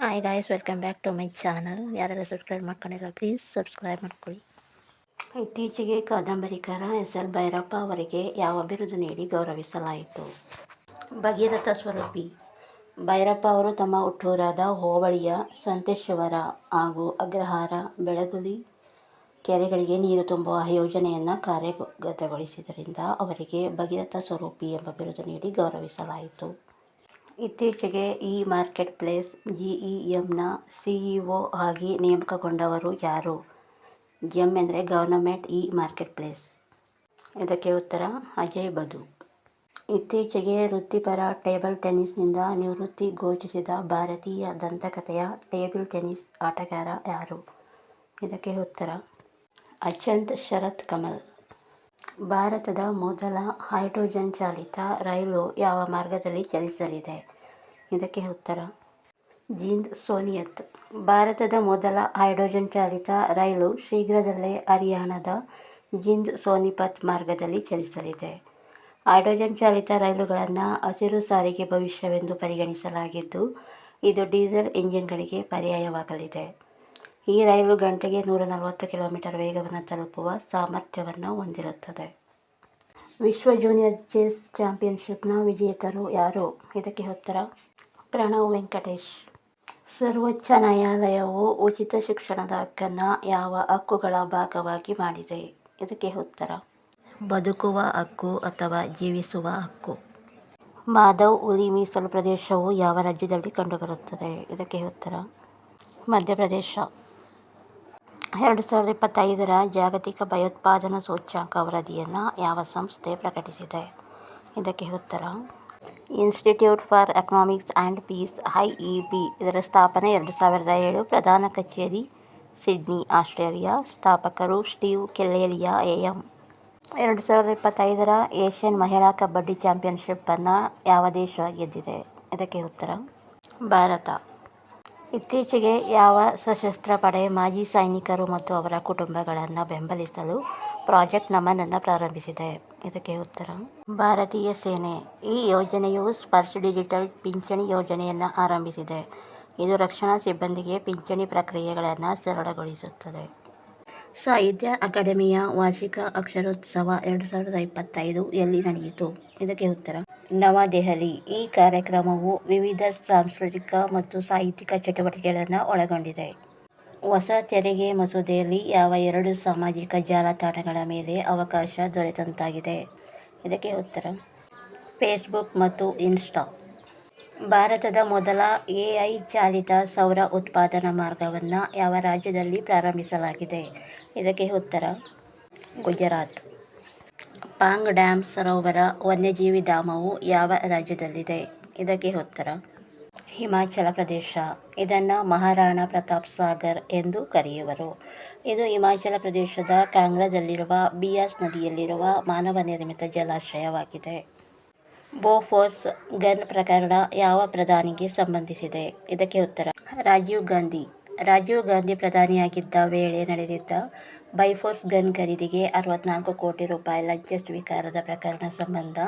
Hi guys welcome back to my channel ಯಾರೆಲ್ಲ subscribe ಮಾಡ್ಕೊಂಡಿಲ್ಲ please subscribe ಮಾಡ್ಕೊಳ್ಳಿ. ಇತ್ತೀಚೆಗೆ ಕಾದಂಬರಿಕಾರ ಎಸ್ ಎಲ್ ಭೈರಪ್ಪ ಅವರಿಗೆ ಯಾವ ಬಿರುದು ನೀಡಿ ಗೌರವಿಸಲಾಯಿತು. ಭಗೀರಥ ಸ್ವರೂಪಿ. ಭೈರಪ್ಪ ಅವರು ತಮ್ಮ ಹುಟ್ಟೂರಾದ ಹೋಬಳಿಯ ಸಂತೇಶ್ವರ ಹಾಗೂ ಅಗ್ರಹಾರ ಬೆಳಗುಲಿ ಕೆರೆಗಳಿಗೆ ನೀರು ತುಂಬುವ ಯೋಜನೆಯನ್ನು ಕಾರ್ಯಗತಗೊಳಿಸಿದ್ದರಿಂದ ಅವರಿಗೆ ಭಗೀರಥ ಸ್ವರೂಪಿ ಎಂಬ ಬಿರುದು ನೀಡಿ ಗೌರವಿಸಲಾಯಿತು. ಇತ್ತೀಚೆಗೆ ಇ ಮಾರ್ಕೆಟ್ ಪ್ಲೇಸ್ ಜಿಇಎಂನ ಸಿಇಒ ಆಗಿ ನೇಮಕಗೊಂಡವರು ಯಾರು? ಎಂ ಎಂದರೆ ಗವರ್ನಮೆಂಟ್ ಇ ಮಾರ್ಕೆಟ್ ಪ್ಲೇಸ್ ಇದಕ್ಕೆ ಉತ್ತರ, ಅಜಯ್ ಬದು. ಇತ್ತೀಚೆಗೆ ವೃತ್ತಿಪರ ಟೇಬಲ್ ಟೆನಿಸ್ನಿಂದ ನಿವೃತ್ತಿ ಘೋಷಿಸಿದ ಭಾರತೀಯ ದಂತಕಥೆಯ ಟೇಬಲ್ ಟೆನ್ನಿಸ್ ಆಟಗಾರ ಯಾರು? ಇದಕ್ಕೆ ಉತ್ತರ, ಅಚಂತ್ ಶರತ್ ಕಮಲ್. ಭಾರತದ ಮೊದಲ ಹೈಡ್ರೋಜನ್ ಚಾಲಿತ ರೈಲು ಯಾವ ಮಾರ್ಗದಲ್ಲಿ ಚಲಿಸಲಿದೆ? ಇದಕ್ಕೆ ಉತ್ತರ. ಜೀಂದ್ ಸೋನಿಯತ್. ಭಾರತದ ಮೊದಲ ಹೈಡ್ರೋಜನ್ ಚಾಲಿತ ರೈಲು ಶೀಘ್ರದಲ್ಲೇ ಹರಿಯಾಣದ ಜಿಂದ್ ಸೋನಿಪತ್ ಮಾರ್ಗದಲ್ಲಿ ಚಲಿಸಲಿದೆ. ಹೈಡ್ರೋಜನ್ ಚಾಲಿತ ರೈಲುಗಳನ್ನು ಹಸಿರು ಸಾರಿಗೆ ಭವಿಷ್ಯವೆಂದು ಪರಿಗಣಿಸಲಾಗಿದ್ದು, ಇದು ಡೀಸೆಲ್ ಇಂಜಿನ್ಗಳಿಗೆ ಪರ್ಯಾಯವಾಗಲಿದೆ. ಈ ರೈಲು ಗಂಟೆಗೆ ನೂರ ನಲವತ್ತು ಕಿಲೋಮೀಟರ್ ವೇಗವನ್ನು ತಲುಪುವ ಸಾಮರ್ಥ್ಯವನ್ನು ಹೊಂದಿರುತ್ತದೆ. ವಿಶ್ವ ಜೂನಿಯರ್ ಚೆಸ್ ಚಾಂಪಿಯನ್ಶಿಪ್ನ ವಿಜೇತರು ಯಾರು? ಇದಕ್ಕೆ ಉತ್ತರ, ಪ್ರಣವ್ ವೆಂಕಟೇಶ್. ಸರ್ವೋಚ್ಚ ನ್ಯಾಯಾಲಯವು ಉಚಿತ ಶಿಕ್ಷಣದ ಹಕ್ಕನ್ನು ಯಾವ ಹಕ್ಕುಗಳ ಭಾಗವಾಗಿ ಮಾಡಿದೆ? ಇದಕ್ಕೆ ಉತ್ತರ, ಬದುಕುವ ಹಕ್ಕು ಅಥವಾ ಜೀವಿಸುವ ಹಕ್ಕು. ಮಾಧವ್ ಉರಿ ಮೀಸಲು ಪ್ರದೇಶವು ಯಾವ ರಾಜ್ಯದಲ್ಲಿ ಕಂಡುಬರುತ್ತದೆ? ಇದಕ್ಕೆ ಉತ್ತರ, ಮಧ್ಯಪ್ರದೇಶ. ಎರಡು ಸಾವಿರದ ಇಪ್ಪತ್ತೈದರ ಜಾಗತಿಕ ಭಯೋತ್ಪಾದನಾ ಸೂಚ್ಯಂಕ ವರದಿಯನ್ನು ಯಾವ ಸಂಸ್ಥೆ ಪ್ರಕಟಿಸಿದೆ? ಇದಕ್ಕೆ ಉತ್ತರ institute for economics and peace I E B ಇದರ ಸ್ಥಾಪನೆ ಎರಡು ಸಾವಿರದ ಏಳು ಪ್ರಧಾನ ಕಚೇರಿ, ಸಿಡ್ನಿ, ಆಸ್ಟ್ರೇಲಿಯಾ. ಸ್ಥಾಪಕರು ಸ್ಟೀವ್ ಕೆಲ್ಲೇಲಿಯಾ ಎಂ ಎರಡು ಸಾವಿರದ ಇಪ್ಪತ್ತೈದರ ಏಷ್ಯನ್ ಮಹಿಳಾ ಕಬಡ್ಡಿ ಚಾಂಪಿಯನ್ಶಿಪ್ಪನ್ನು ಯಾವ ದೇಶ ಗೆದ್ದಿದೆ? ಇದಕ್ಕೆ ಉತ್ತರ, ಭಾರತ. ಇತ್ತೀಚೆಗೆ ಯಾವ ಸಶಸ್ತ್ರ ಪಡೆ ಮಾಜಿ ಸೈನಿಕರು ಮತ್ತು ಅವರ ಕುಟುಂಬಗಳನ್ನು ಬೆಂಬಲಿಸಲು ಪ್ರಾಜೆಕ್ಟ್ ನಮನನ್ನು ಪ್ರಾರಂಭಿಸಿದೆ? ಇದಕ್ಕೆ ಉತ್ತರ. ಭಾರತೀಯ ಸೇನೆ ಈ ಯೋಜನೆಯು ಸ್ಪರ್ಶ್ ಡಿಜಿಟಲ್ ಪಿಂಚಣಿ ಯೋಜನೆಯನ್ನು ಆರಂಭಿಸಿದೆ. ಇದು ರಕ್ಷಣಾ ಸಿಬ್ಬಂದಿಗೆ ಪಿಂಚಣಿ ಪ್ರಕ್ರಿಯೆಗಳನ್ನು ಸರಳಗೊಳಿಸುತ್ತದೆ. ಸಾಹಿತ್ಯ ಅಕಾಡೆಮಿಯ ವಾರ್ಷಿಕ ಅಕ್ಷರೋತ್ಸವ ಎರಡು ಸಾವಿರದ ಇಪ್ಪತ್ತೈದು ಎಲ್ಲಿ ನಡೆಯಿತು? ಇದಕ್ಕೆ ಉತ್ತರ. ನವದೆಹಲಿ. ಈ ಕಾರ್ಯಕ್ರಮವು ವಿವಿಧ ಸಾಂಸ್ಕೃತಿಕ ಮತ್ತು ಸಾಹಿತ್ಯಿಕ ಚಟುವಟಿಕೆಗಳನ್ನು ಒಳಗೊಂಡಿದೆ. ಹೊಸ ತೆರಿಗೆ ಮಸೂದೆಯಲ್ಲಿ ಯಾವ ಎರಡು ಸಾಮಾಜಿಕ ಜಾಲತಾಣಗಳ ಮೇಲೆ ಅವಕಾಶ ದೊರೆತಂತಾಗಿದೆ? ಇದಕ್ಕೆ ಉತ್ತರ. ಫೇಸ್ಬುಕ್ ಮತ್ತು ಇನ್ಸ್ಟಾ. ಭಾರತದ ಮೊದಲ ಎಐ ಚಾಲಿತ ಸೌರ ಉತ್ಪಾದನಾ ಮಾರ್ಗವನ್ನು ಯಾವ ರಾಜ್ಯದಲ್ಲಿ ಪ್ರಾರಂಭಿಸಲಾಗಿದೆ? ಇದಕ್ಕೆ ಉತ್ತರ, ಗುಜರಾತ್. ಪಾಂಗ್ ಡ್ಯಾಮ್ ಸರೋವರ ವನ್ಯಜೀವಿ ಧಾಮವು ಯಾವ ರಾಜ್ಯದಲ್ಲಿದೆ? ಇದಕ್ಕೆ ಉತ್ತರ, ಹಿಮಾಚಲ ಪ್ರದೇಶ. ಇದನ್ನು ಮಹಾರಾಣಾ ಪ್ರತಾಪ್ ಸಾಗರ್ ಎಂದು ಕರೆಯುವರು. ಇದು ಹಿಮಾಚಲ ಪ್ರದೇಶದ ಕಾಂಗ್ರಾದಲ್ಲಿರುವ ಬಿಯಾಸ್ ನದಿಯಲ್ಲಿರುವ ಮಾನವ ನಿರ್ಮಿತ ಜಲಾಶಯವಾಗಿದೆ. ಬೋಫೋರ್ಸ್ ಗನ್ ಪ್ರಕರಣ ಯಾವ ಪ್ರಧಾನಿಗೆ ಸಂಬಂಧಿಸಿದೆ? ಇದಕ್ಕೆ ಉತ್ತರ, ರಾಜೀವ್ ಗಾಂಧಿ. ರಾಜೀವ್ ಗಾಂಧಿ ಪ್ರಧಾನಿಯಾಗಿದ್ದ ವೇಳೆ ನಡೆದಿದ್ದ ಬೈಫೋರ್ಸ್ ಗನ್ ಖರೀದಿಗೆ ಅರವತ್ನಾಲ್ಕು ಕೋಟಿ ರೂಪಾಯಿ ಲಂಚ ಸ್ವೀಕಾರದ ಪ್ರಕರಣ ಸಂಬಂಧ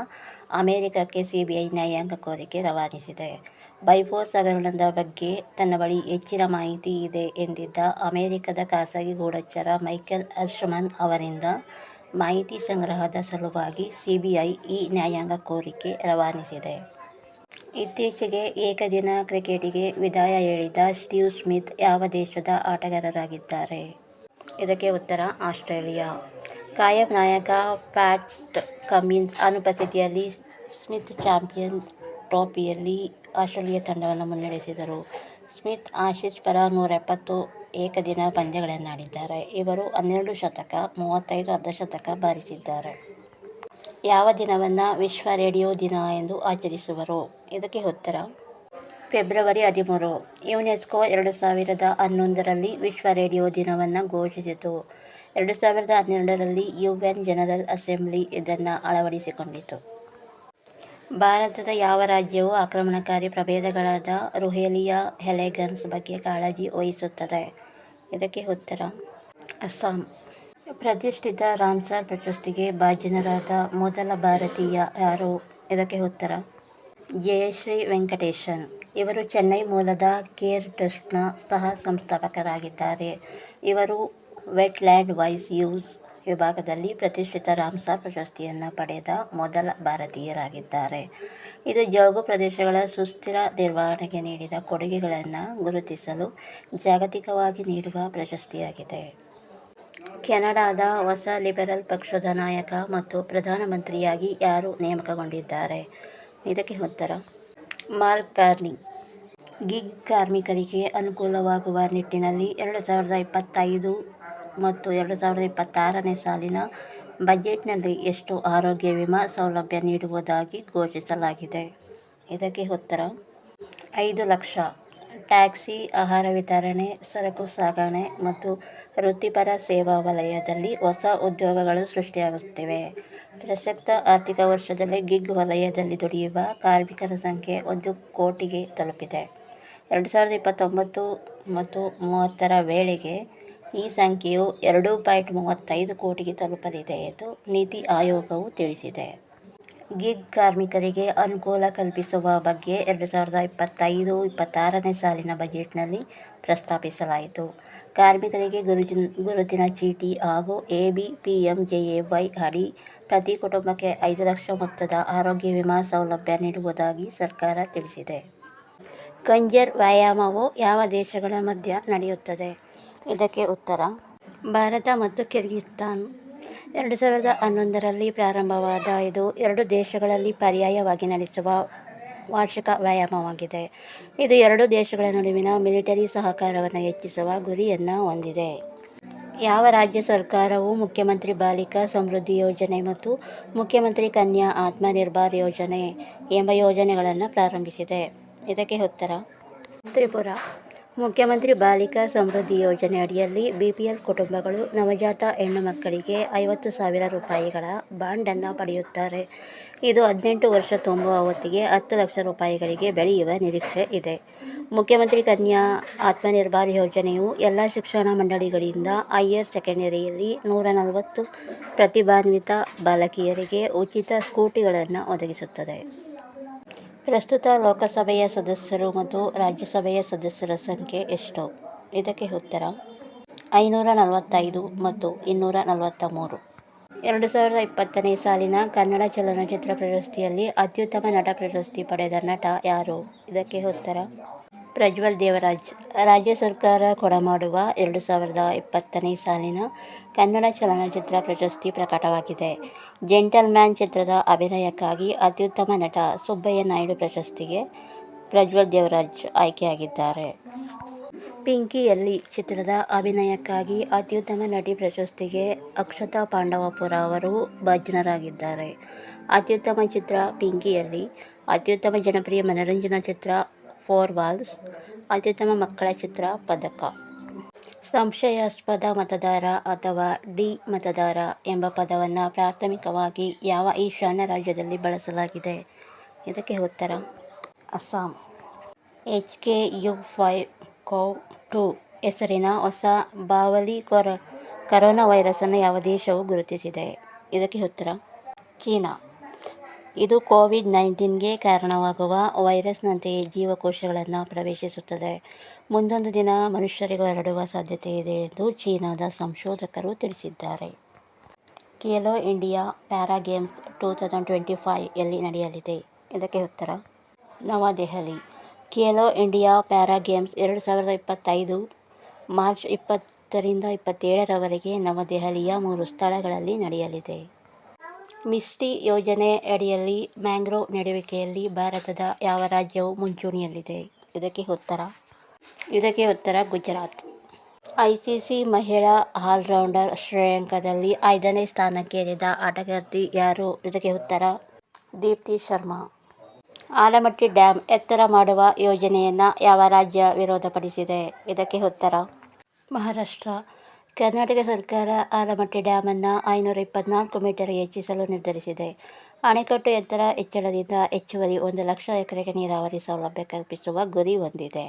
ಅಮೆರಿಕಕ್ಕೆ ಸಿಬಿಐ ನ್ಯಾಯಾಂಗ ಕೋರಿಕೆ ರವಾನಿಸಿದೆ. ಬೈಫೋರ್ಸ್ ಹಗರಣದ ಬಗ್ಗೆ ತನ್ನ ಬಳಿ ಹೆಚ್ಚಿನ ಮಾಹಿತಿ ಇದೆ ಎಂದಿದ್ದ ಅಮೆರಿಕದ ಖಾಸಗಿ ಗೂಢಚಾರ ಮೈಕೆಲ್ ಅರ್ಷಮನ್ ಅವರಿಂದ ಮಾಹಿತಿ ಸಂಗ್ರಹದ ಸಲುವಾಗಿ ಸಿಬಿಐ ಈ ನ್ಯಾಯಾಂಗ ಕೋರಿಕೆ ರವಾನಿಸಿದೆ. ಇತ್ತೀಚೆಗೆ ಏಕದಿನ ಕ್ರಿಕೆಟಿಗೆ ವಿದಾಯ ಹೇಳಿದ ಸ್ಟೀವ್ ಸ್ಮಿತ್ ಯಾವ ದೇಶದ ಆಟಗಾರರಾಗಿದ್ದಾರೆ? ಇದಕ್ಕೆ ಉತ್ತರ, ಆಸ್ಟ್ರೇಲಿಯಾ. ಕಾಯಂ ನಾಯಕ ಪ್ಯಾಟ್ ಕಮಿನ್ಸ್ ಅನುಪಸ್ಥಿತಿಯಲ್ಲಿ ಸ್ಮಿತ್ ಚಾಂಪಿಯನ್ ಟ್ರೋಫಿಯಲ್ಲಿ ಆಸ್ಟ್ರೇಲಿಯಾ ತಂಡವನ್ನು ಮುನ್ನಡೆಸಿದರು. ಸ್ಮಿತ್ ಆಶೀಸ್ ಪರ ನೂರ ಎಪ್ಪತ್ತು ಏಕದಿನ ಪಂದ್ಯಗಳನ್ನಾಡಿದ್ದಾರೆ. ಇವರು ಹನ್ನೆರಡು ಶತಕ, ಮೂವತ್ತೈದು ಅರ್ಧಶತಕ ಬಾರಿಸಿದ್ದಾರೆ. ಯಾವ ದಿನವನ್ನು ವಿಶ್ವ ರೇಡಿಯೋ ದಿನ ಎಂದು ಆಚರಿಸುವರು? ಇದಕ್ಕೆ ಉತ್ತರ. ಫೆಬ್ರವರಿ ಹದಿಮೂರು. ಯುನೆಸ್ಕೋ ಎರಡು ಸಾವಿರದ ಹನ್ನೊಂದರಲ್ಲಿ ವಿಶ್ವ ರೇಡಿಯೋ ದಿನವನ್ನು ಘೋಷಿಸಿತು. ಎರಡು ಸಾವಿರದ ಹನ್ನೆರಡರಲ್ಲಿ ಯು ಎನ್ ಜನರಲ್ ಅಸೆಂಬ್ಲಿ ಇದನ್ನು ಅಳವಡಿಸಿಕೊಂಡಿತು. ಭಾರತದ ಯಾವ ರಾಜ್ಯವು ಆಕ್ರಮಣಕಾರಿ ಪ್ರಭೇದಗಳಾದ ರುಹೇಲಿಯಾ ಹೆಲೆಗನ್ಸ್ ಬಗ್ಗೆ ಕಾಳಜಿ ವಹಿಸುತ್ತದೆ? ಇದಕ್ಕೆ ಉತ್ತರ. ಅಸ್ಸಾಂ. ಪ್ರತಿಷ್ಠಿತ ರಾಮ್ಸರ್ ಪ್ರಶಸ್ತಿಗೆ ಭಾಜನರಾದ ಮೊದಲ ಭಾರತೀಯ ಯಾರು? ಇದಕ್ಕೆ ಉತ್ತರ. ಜಯಶ್ರೀ ವೆಂಕಟೇಶನ್. ಇವರು ಚೆನ್ನೈ ಮೂಲದ ಕೇರ್ ಟ್ರಸ್ಟ್ನ ಸಹ ಸಂಸ್ಥಾಪಕರಾಗಿದ್ದಾರೆ. ಇವರು ವೆಟ್ಲ್ಯಾಂಡ್ ವೈಸ್ ಯೂಸ್ ವಿಭಾಗದಲ್ಲಿ ಪ್ರತಿಷ್ಠಿತ ರಾಮ್ಸಾರ್ ಪ್ರಶಸ್ತಿಯನ್ನು ಪಡೆದ ಮೊದಲ ಭಾರತೀಯರಾಗಿದ್ದಾರೆ. ಇದು ಜೌಗು ಪ್ರದೇಶಗಳ ಸುಸ್ಥಿರ ನಿರ್ವಹಣೆಗೆ ನೀಡಿದ ಕೊಡುಗೆಗಳನ್ನು ಗುರುತಿಸಲು ಜಾಗತಿಕವಾಗಿ ನೀಡುವ ಪ್ರಶಸ್ತಿಯಾಗಿದೆ. ಕೆನಡಾದ ಹೊಸ ಲಿಬರಲ್ ಪಕ್ಷದ ನಾಯಕ ಮತ್ತು ಪ್ರಧಾನಮಂತ್ರಿಯಾಗಿ ಯಾರು ನೇಮಕಗೊಂಡಿದ್ದಾರೆ? ಇದಕ್ಕೆ ಉತ್ತರ. Mark Carney. ಗಿಗ್ ಕಾರ್ಮಿಕರಿಗೆ ಅನುಕೂಲವಾಗುವ ನಿಟ್ಟಿನಲ್ಲಿ ಎರಡು ಸಾವಿರದ ಇಪ್ಪತ್ತೈದು ಮತ್ತು ಎರಡು ಸಾವಿರದ ಇಪ್ಪತ್ತಾರನೇ ಸಾಲಿನ ಬಜೆಟ್ನಲ್ಲಿ ಎಷ್ಟು ಆರೋಗ್ಯ ವಿಮಾ ಸೌಲಭ್ಯ ನೀಡುವುದಾಗಿ ಘೋಷಿಸಲಾಗಿದೆ. ಇದಕ್ಕೆ ಉತ್ತರ. ಐದು ಲಕ್ಷ ಟ್ಯಾಕ್ಸಿ, ಆಹಾರ ವಿತರಣೆ, ಸರಕು ಸಾಗಣೆ ಮತ್ತು ವೃತ್ತಿಪರ ಸೇವಾ ವಲಯದಲ್ಲಿ ಹೊಸ ಉದ್ಯೋಗಗಳು ಸೃಷ್ಟಿಯಾಗುತ್ತಿವೆ. ಪ್ರಸಕ್ತ ಆರ್ಥಿಕ ವರ್ಷದಲ್ಲಿ ಗಿಗ್ ವಲಯದಲ್ಲಿ ದುಡಿಯುವ ಕಾರ್ಮಿಕರ ಸಂಖ್ಯೆ ಒಂದು ಕೋಟಿಗೆ ತಲುಪಿದೆ. ಎರಡು ಸಾವಿರದ ಇಪ್ಪತ್ತೊಂಬತ್ತು ಮತ್ತು ಮೂವತ್ತರ ವೇಳೆಗೆ ಈ ಸಂಖ್ಯೆಯು ಎರಡು ಪಾಯಿಂಟ್ ಮೂವತ್ತೈದು ಕೋಟಿಗೆ ತಲುಪಲಿದೆ ಎಂದು ನೀತಿ ಆಯೋಗವು ತಿಳಿಸಿದೆ. ಗಿಗ್ ಕಾರ್ಮಿಕರಿಗೆ ಅನುಕೂಲ ಕಲ್ಪಿಸುವ ಬಗ್ಗೆ ಎರಡು ಸಾವಿರದ ಇಪ್ಪತ್ತೈದು, ಇಪ್ಪತ್ತಾರನೇ ಸಾಲಿನ ಬಜೆಟ್ನಲ್ಲಿ ಪ್ರಸ್ತಾಪಿಸಲಾಯಿತು. ಕಾರ್ಮಿಕರಿಗೆ ಗುರುಜಿನ, ಗುರುತಿನ ಚೀಟಿ ಹಾಗೂ A B P M J A Y ಅಡಿ ಪ್ರತಿ ಕುಟುಂಬಕ್ಕೆ ಐದು ಲಕ್ಷ ಮೊತ್ತದ ಆರೋಗ್ಯ ವಿಮಾ ಸೌಲಭ್ಯ ನೀಡುವುದಾಗಿ ಸರ್ಕಾರ ತಿಳಿಸಿದೆ. ಕಂಜರ್ ವ್ಯಾಯಾಮವು ಯಾವ ದೇಶಗಳ ಮಧ್ಯ ನಡೆಯುತ್ತದೆ? ಇದಕ್ಕೆ ಉತ್ತರ, ಭಾರತ ಮತ್ತು ಕಿರ್ಗಿಸ್ತಾನ್. ಎರಡು ಸಾವಿರದ ಹನ್ನೊಂದರಲ್ಲಿ ಪ್ರಾರಂಭವಾದ ಇದು ಎರಡು ದೇಶಗಳಲ್ಲಿ ಪರ್ಯಾಯವಾಗಿ ನಡೆಸುವ ವಾರ್ಷಿಕ ವ್ಯಾಯಾಮವಾಗಿದೆ. ಇದು ಎರಡು ದೇಶಗಳ ನಡುವಿನ ಮಿಲಿಟರಿ ಸಹಕಾರವನ್ನು ಹೆಚ್ಚಿಸುವ ಗುರಿಯನ್ನು ಹೊಂದಿದೆ. ಯಾವ ರಾಜ್ಯ ಸರ್ಕಾರವು ಮುಖ್ಯಮಂತ್ರಿ ಬಾಲಿಕಾ ಸಮೃದ್ಧಿ ಯೋಜನೆ ಮತ್ತು ಮುಖ್ಯಮಂತ್ರಿ ಕನ್ಯಾ ಆತ್ಮನಿರ್ಭರ್ ಯೋಜನೆ ಎಂಬ ಯೋಜನೆಗಳನ್ನು ಪ್ರಾರಂಭಿಸಿದೆ. ಇದಕ್ಕೆ ಉತ್ತರ. ತ್ರಿಪುರ. ಮುಖ್ಯಮಂತ್ರಿ ಬಾಲಿಕಾ ಸಮೃದ್ಧಿ ಯೋಜನೆ ಅಡಿಯಲ್ಲಿ ಬಿಪಿಎಲ್ ಕುಟುಂಬಗಳು ನವಜಾತ ಹೆಣ್ಣು ಮಕ್ಕಳಿಗೆ ಐವತ್ತು ಸಾವಿರ ರೂಪಾಯಿಗಳ ಬಾಂಡನ್ನು ಪಡೆಯುತ್ತಾರೆ. ಇದು ಹದಿನೆಂಟು ವರ್ಷ ತುಂಬುವ ಹೊತ್ತಿಗೆ ಹತ್ತು ಲಕ್ಷ ರೂಪಾಯಿಗಳಿಗೆ ಬೆಳೆಯುವ ನಿರೀಕ್ಷೆ ಇದೆ. ಮುಖ್ಯಮಂತ್ರಿ ಕನ್ಯಾ ಆತ್ಮನಿರ್ಭರ್ ಯೋಜನೆಯು ಎಲ್ಲ ಶಿಕ್ಷಣ ಮಂಡಳಿಗಳಿಂದ ಹೈಯರ್ ಸೆಕೆಂಡರಿಯಲ್ಲಿ ನೂರ ನಲವತ್ತು ಪ್ರತಿಭಾನ್ವಿತ ಬಾಲಕಿಯರಿಗೆ ಉಚಿತ ಸ್ಕೂಟಿಗಳನ್ನು ಒದಗಿಸುತ್ತದೆ. ಪ್ರಸ್ತುತ ಲೋಕಸಭೆಯ ಸದಸ್ಯರು ಮತ್ತು ರಾಜ್ಯಸಭೆಯ ಸದಸ್ಯರ ಸಂಖ್ಯೆ ಎಷ್ಟು? ಇದಕ್ಕೆ ಉತ್ತರ, ಐನೂರ ನಲವತ್ತೈದು ಮತ್ತು ಇನ್ನೂರ ನಲವತ್ತ ಮೂರು ಎರಡು ಸಾವಿರದ ಇಪ್ಪತ್ತನೇ ಸಾಲಿನ ಕನ್ನಡ ಚಲನಚಿತ್ರ ಪ್ರಶಸ್ತಿಯಲ್ಲಿ ಅತ್ಯುತ್ತಮ ನಟ ಪ್ರಶಸ್ತಿ ಪಡೆದ ನಟ ಯಾರು? ಇದಕ್ಕೆ ಉತ್ತರ ಪ್ರಜ್ವಲ್ ದೇವರಾಜ್. ರಾಜ್ಯ ಸರ್ಕಾರ ಕೊಡಮಾಡುವ ಎರಡು ಸಾವಿರದ ಇಪ್ಪತ್ತನೇ ಸಾಲಿನ ಕನ್ನಡ ಚಲನಚಿತ್ರ ಪ್ರಶಸ್ತಿ ಪ್ರಕಟವಾಗಿದೆ. ಜೆಂಟಲ್ಮ್ಯಾನ್ ಚಿತ್ರದ ಅಭಿನಯಕ್ಕಾಗಿ ಅತ್ಯುತ್ತಮ ನಟ ಸುಬ್ಬಯ್ಯ ನಾಯ್ಡು ಪ್ರಶಸ್ತಿಗೆ ಪ್ರಜ್ವಲ್ ದೇವರಾಜ್ ಆಯ್ಕೆಯಾಗಿದ್ದಾರೆ. ಪಿಂಕಿಯಲ್ಲಿ ಚಿತ್ರದ ಅಭಿನಯಕ್ಕಾಗಿ ಅತ್ಯುತ್ತಮ ನಟಿ ಪ್ರಶಸ್ತಿಗೆ ಅಕ್ಷತಾ ಪಾಂಡವಪುರ ಅವರು ಭಾಜನರಾಗಿದ್ದಾರೆ. ಅತ್ಯುತ್ತಮ ಚಿತ್ರ ಪಿಂಕಿಯಲ್ಲಿ, ಅತ್ಯುತ್ತಮ ಜನಪ್ರಿಯ ಮನರಂಜನಾ ಚಿತ್ರ ಫೋರ್ ವಾಲ್ಸ್ ಅತ್ಯುತ್ತಮ ಮಕ್ಕಳ ಚಿತ್ರ ಪದಕ. ಸಂಶಯಾಸ್ಪದ ಮತದಾರ ಅಥವಾ ಡಿ ಮತದಾರ ಎಂಬ ಪದವನ್ನು ಪ್ರಾಥಮಿಕವಾಗಿ ಯಾವ ಈಶಾನ್ಯ ರಾಜ್ಯದಲ್ಲಿ ಬಳಸಲಾಗಿದೆ? ಇದಕ್ಕೆ ಉತ್ತರ, Assam. H K U five CoV two ಹೆಸರಿನ ಹೊಸ ಬಾವಲಿ ಕೊರ, ಕರೋನಾ ವೈರಸನ್ನು ಯಾವ ದೇಶವು ಗುರುತಿಸಿದೆ? ಇದಕ್ಕೆ ಉತ್ತರ, ಚೀನಾ. ಇದು ಕೋವಿಡ್ ನೈನ್ಟೀನ್ಗೆ ಕಾರಣವಾಗುವ ವೈರಸ್ನಂತೆಯೇ ಜೀವಕೋಶಗಳನ್ನು ಪ್ರವೇಶಿಸುತ್ತದೆ. ಮುಂದೊಂದು ದಿನ ಮನುಷ್ಯರಿಗೂ ಹರಡುವ ಸಾಧ್ಯತೆ ಇದೆ ಎಂದು ಚೀನಾದ ಸಂಶೋಧಕರು ತಿಳಿಸಿದ್ದಾರೆ. Khelo India para games two thousand twenty five ಎಲ್ಲಿ ನಡೆಯಲಿದೆ. ಇದಕ್ಕೆ ಉತ್ತರ, Navadehali. Khelo India para games ಎರಡು ಸಾವಿರದ ಇಪ್ಪತ್ತೈದು, ಮಾರ್ಚ್ ಇಪ್ಪತ್ತರಿಂದ ಇಪ್ಪತ್ತೇಳರವರೆಗೆ ನವದೆಹಲಿಯ ಮೂರು ಸ್ಥಳಗಳಲ್ಲಿ ನಡೆಯಲಿದೆ. ಮಿಸ್ಟಿ ಯೋಜನೆ ಅಡಿಯಲ್ಲಿ ಮ್ಯಾಂಗ್ರೋವ್ ನೆಡುವಿಕೆಯಲ್ಲಿ ಭಾರತದ ಯಾವ ರಾಜ್ಯವು ಮುಂಚೂಣಿಯಲ್ಲಿದೆ? ಇದಕ್ಕೆ ಉತ್ತರ. ಇದಕ್ಕೆ ಉತ್ತರ ಗುಜರಾತ್. ಐಸಿಸಿ ಮಹಿಳಾ ಆಲ್ರೌಂಡರ್ ಶ್ರೇಯಾಂಕದಲ್ಲಿ ಐದನೇ ಸ್ಥಾನಕ್ಕೇರಿದ ಆಟಗಾರ್ತಿ ಯಾರು? ಇದಕ್ಕೆ ಉತ್ತರ ದೀಪ್ತಿ ಶರ್ಮಾ. ಆಲಮಟ್ಟಿ ಡ್ಯಾಮ್ ಎತ್ತರ ಮಾಡುವ ಯೋಜನೆಯನ್ನು ಯಾವ ರಾಜ್ಯ ವಿರೋಧಪಡಿಸಿದೆ? ಇದಕ್ಕೆ ಉತ್ತರ ಮಹಾರಾಷ್ಟ್ರ. ಕರ್ನಾಟಕ ಸರ್ಕಾರ ಆಲಮಟ್ಟಿ ಡ್ಯಾಮನ್ನು ಐನೂರ ಇಪ್ಪತ್ನಾಲ್ಕು ಮೀಟರ್ ಹೆಚ್ಚಿಸಲು ನಿರ್ಧರಿಸಿದೆ. ಅಣೆಕಟ್ಟು ಎತ್ತರ ಹೆಚ್ಚಳದಿಂದ ಹೆಚ್ಚುವರಿ ಒಂದು ಲಕ್ಷ ಎಕರೆಗೆ ನೀರಾವರಿ ಸೌಲಭ್ಯ ಕಲ್ಪಿಸುವ ಗುರಿ ಹೊಂದಿದೆ.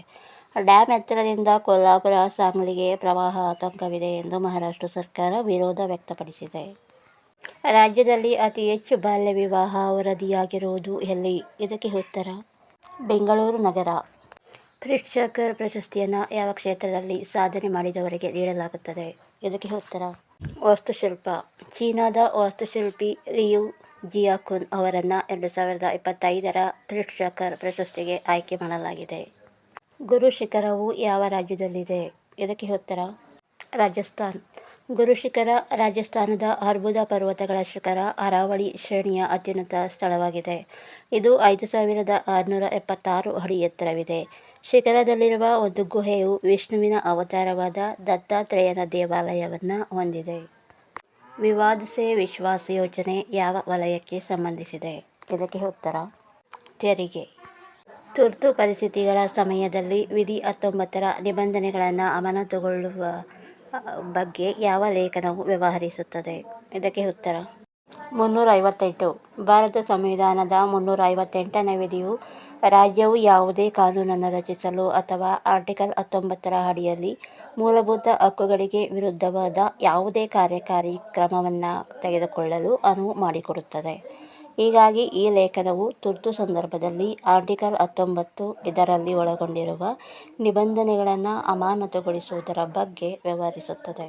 ಡ್ಯಾಮ್ ಎತ್ತರದಿಂದ ಕೊಲ್ಲಾಪುರ ಸಾಂಗ್ಲಿಗೆ ಪ್ರವಾಹ ಆತಂಕವಿದೆ ಎಂದು ಮಹಾರಾಷ್ಟ್ರ ಸರ್ಕಾರ ವಿರೋಧ ವ್ಯಕ್ತಪಡಿಸಿದೆ. ರಾಜ್ಯದಲ್ಲಿ ಅತಿ ಹೆಚ್ಚು ಬಾಲ್ಯ ವಿವಾಹ ವರದಿಯಾಗಿರುವುದು ಎಲ್ಲಿ? ಇದಕ್ಕೆ ಉತ್ತರ, ಬೆಂಗಳೂರು ನಗರ. ಪ್ರಿಟ್ಜಕರ್ ಪ್ರಶಸ್ತಿಯನ್ನು ಯಾವ ಕ್ಷೇತ್ರದಲ್ಲಿ ಸಾಧನೆ ಮಾಡಿದವರಿಗೆ ನೀಡಲಾಗುತ್ತದೆ? ಇದಕ್ಕೆ ಉತ್ತರ, ವಾಸ್ತುಶಿಲ್ಪ. ಚೀನಾದ ವಾಸ್ತುಶಿಲ್ಪಿ ರಿಯು ಜಿಯಾಕುನ್ ಅವರನ್ನು ಎರಡು ಸಾವಿರದ ಇಪ್ಪತ್ತೈದರ ಪ್ರಿಟ್ಜಕರ್ ಪ್ರಶಸ್ತಿಗೆ ಆಯ್ಕೆ ಮಾಡಲಾಗಿದೆ. ಗುರು ಶಿಖರವು ಯಾವ ರಾಜ್ಯದಲ್ಲಿದೆ? ಇದಕ್ಕೆ ಉತ್ತರ, ರಾಜಸ್ಥಾನ್. ಗುರು ಶಿಖರ ರಾಜಸ್ಥಾನದ ಅರ್ಬುದ ಪರ್ವತಗಳ ಶಿಖರ ಅರಾವಳಿ ಶ್ರೇಣಿಯ ಅತ್ಯುನ್ನತ ಸ್ಥಳವಾಗಿದೆ. ಇದು ಐದು ಸಾವಿರದ ಆರುನೂರ ಎಪ್ಪತ್ತಾರು ಅಡಿ ಎತ್ತರವಿದೆ. ಶಿಖರದಲ್ಲಿರುವ ಒಂದು ಗುಹೆಯು ವಿಷ್ಣುವಿನ ಅವತಾರವಾದ ದತ್ತಾತ್ರೇಯನ ದೇವಾಲಯವನ್ನು ಹೊಂದಿದೆ. ವಿವಾದ ಸೇ ವಿಶ್ವಾಸ ಯೋಜನೆ ಯಾವ ವಲಯಕ್ಕೆ ಸಂಬಂಧಿಸಿದೆ? ಇದಕ್ಕೆ ಉತ್ತರ ತೆರಿಗೆ. ತುರ್ತು ಪರಿಸ್ಥಿತಿಗಳ ಸಮಯದಲ್ಲಿ ವಿಧಿ ಹತ್ತೊಂಬತ್ತರ ನಿಬಂಧನೆಗಳನ್ನು ಅಮಾನತುಗೊಳ್ಳುವ ಬಗ್ಗೆ ಯಾವ ಲೇಖನವು ವ್ಯವಹರಿಸುತ್ತದೆ? ಇದಕ್ಕೆ ಉತ್ತರ ಮುನ್ನೂರ ಐವತ್ತೆಂಟು ಭಾರತ ಸಂವಿಧಾನದ ಮುನ್ನೂರ ಐವತ್ತೆಂಟನೇ ವಿಧಿಯು ರಾಜ್ಯವು ಯಾವುದೇ ಕಾನೂನನ್ನು ರಚಿಸಲು ಅಥವಾ ಆರ್ಟಿಕಲ್ ಹತ್ತೊಂಬತ್ತರ ಅಡಿಯಲ್ಲಿ ಮೂಲಭೂತ ಹಕ್ಕುಗಳಿಗೆ ವಿರುದ್ಧವಾದ ಯಾವುದೇ ಕಾರ್ಯಕಾರಿ ಕ್ರಮವನ್ನು ತೆಗೆದುಕೊಳ್ಳಲು ಅನುವು ಮಾಡಿಕೊಡುತ್ತದೆ. ಹೀಗಾಗಿ ಈ ಲೇಖನವು ತುರ್ತು ಸಂದರ್ಭದಲ್ಲಿ ಆರ್ಟಿಕಲ್ ಹತ್ತೊಂಬತ್ತು ಇದರಲ್ಲಿ ಒಳಗೊಂಡಿರುವ ನಿಬಂಧನೆಗಳನ್ನು ಅಮಾನತುಗೊಳಿಸುವುದರ ಬಗ್ಗೆ ವ್ಯವಹರಿಸುತ್ತದೆ.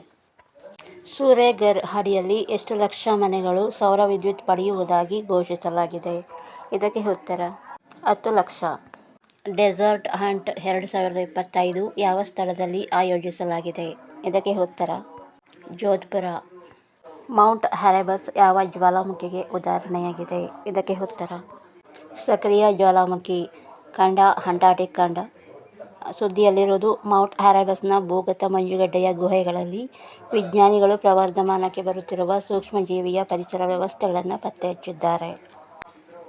ಸೂರೆಘರ್ ಅಡಿಯಲ್ಲಿ ಎಷ್ಟು ಲಕ್ಷ ಮನೆಗಳು ಸೌರ ವಿದ್ಯುತ್ ಪಡೆಯುವುದಾಗಿ ಘೋಷಿಸಲಾಗಿದೆ? ಇದಕ್ಕೆ ಉತ್ತರ ಹತ್ತು ಲಕ್ಷ. ಡೆಸರ್ಟ್ ಹಂಟ್ ಎರಡು ಸಾವಿರದ ಇಪ್ಪತ್ತೈದು ಯಾವ ಸ್ಥಳದಲ್ಲಿ ಆಯೋಜಿಸಲಾಗಿದೆ? ಇದಕ್ಕೆ ಉತ್ತರ, ಜೋಧ್ಪುರ. ಮೌಂಟ್ ಹ್ಯಾರೆಬಸ್ ಯಾವ ಜ್ವಾಲಾಮುಖಿಗೆ ಉದಾಹರಣೆಯಾಗಿದೆ? ಇದಕ್ಕೆ ಉತ್ತರ, ಸಕ್ರಿಯ ಜ್ವಾಲಾಮುಖಿ ಖಂಡ, ಅಂಟಾರ್ಟಿಕ್ ಖಂಡ. ಸುದ್ದಿಯಲ್ಲಿರುವುದು, ಮೌಂಟ್ ಹ್ಯಾರೆಬಸ್ನ ಭೂಗತ ಮಂಜುಗಡ್ಡೆಯ ಗುಹೆಗಳಲ್ಲಿ ವಿಜ್ಞಾನಿಗಳು ಪ್ರವರ್ಧಮಾನಕ್ಕೆ ಬರುತ್ತಿರುವ ಸೂಕ್ಷ್ಮಜೀವಿಯ ಪರಿಸರ ವ್ಯವಸ್ಥೆಗಳನ್ನು ಪತ್ತೆ ಹಚ್ಚಿದ್ದಾರೆ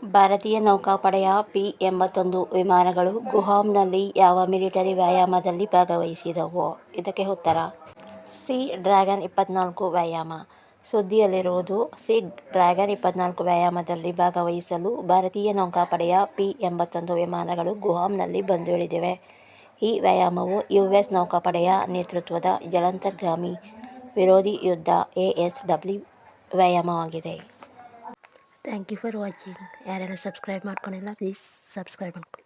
ಭಾರತೀಯ ನೌಕಾಪಡೆಯ ಪಿ ಎಂಬತ್ತೊಂದು ವಿಮಾನಗಳು ಗುಹಾಮ್ನಲ್ಲಿ ಯಾವ ಮಿಲಿಟರಿ ವ್ಯಾಯಾಮದಲ್ಲಿ ಭಾಗವಹಿಸಿದವು? ಇದಕ್ಕೆ ಉತ್ತರ. ಸಿ ಡ್ರ್ಯಾಗನ್ ಇಪ್ಪತ್ನಾಲ್ಕು ವ್ಯಾಯಾಮ. ಸುದ್ದಿಯಲ್ಲಿರುವುದು, ಸಿ ಡ್ರ್ಯಾಗನ್ ಇಪ್ಪತ್ನಾಲ್ಕು ವ್ಯಾಯಾಮದಲ್ಲಿ ಭಾಗವಹಿಸಲು ಭಾರತೀಯ ನೌಕಾಪಡೆಯ ಪಿ ಎಂಬತ್ತೊಂದು ವಿಮಾನಗಳು ಗುಹಾಮ್ನಲ್ಲಿ ಬಂದಿಳಿದಿವೆ. ಈ ವ್ಯಾಯಾಮವು ಯು ಎಸ್ ನೌಕಾಪಡೆಯ ನೇತೃತ್ವದ ಜಲಾಂತರ್ಗಾಮಿ ವಿರೋಧಿ ಯುದ್ಧ ಎ ಎಸ್ ಡಬ್ಲ್ಯೂ ವ್ಯಾಯಾಮವಾಗಿದೆ. ಥ್ಯಾಂಕ್ ಯು ಫಾರ್ ವಾಚಿಂಗ್ ಯಾರೆಲ್ಲ ಸಬ್ಸ್ಕ್ರೈಬ್ ಮಾಡ್ಕೊಂಡಿಲ್ಲ ಪ್ಲೀಸ್ ಸಬ್ಸ್ಕ್ರೈಬ್ ಮಾಡ್ಕೊಳ್ಳಿ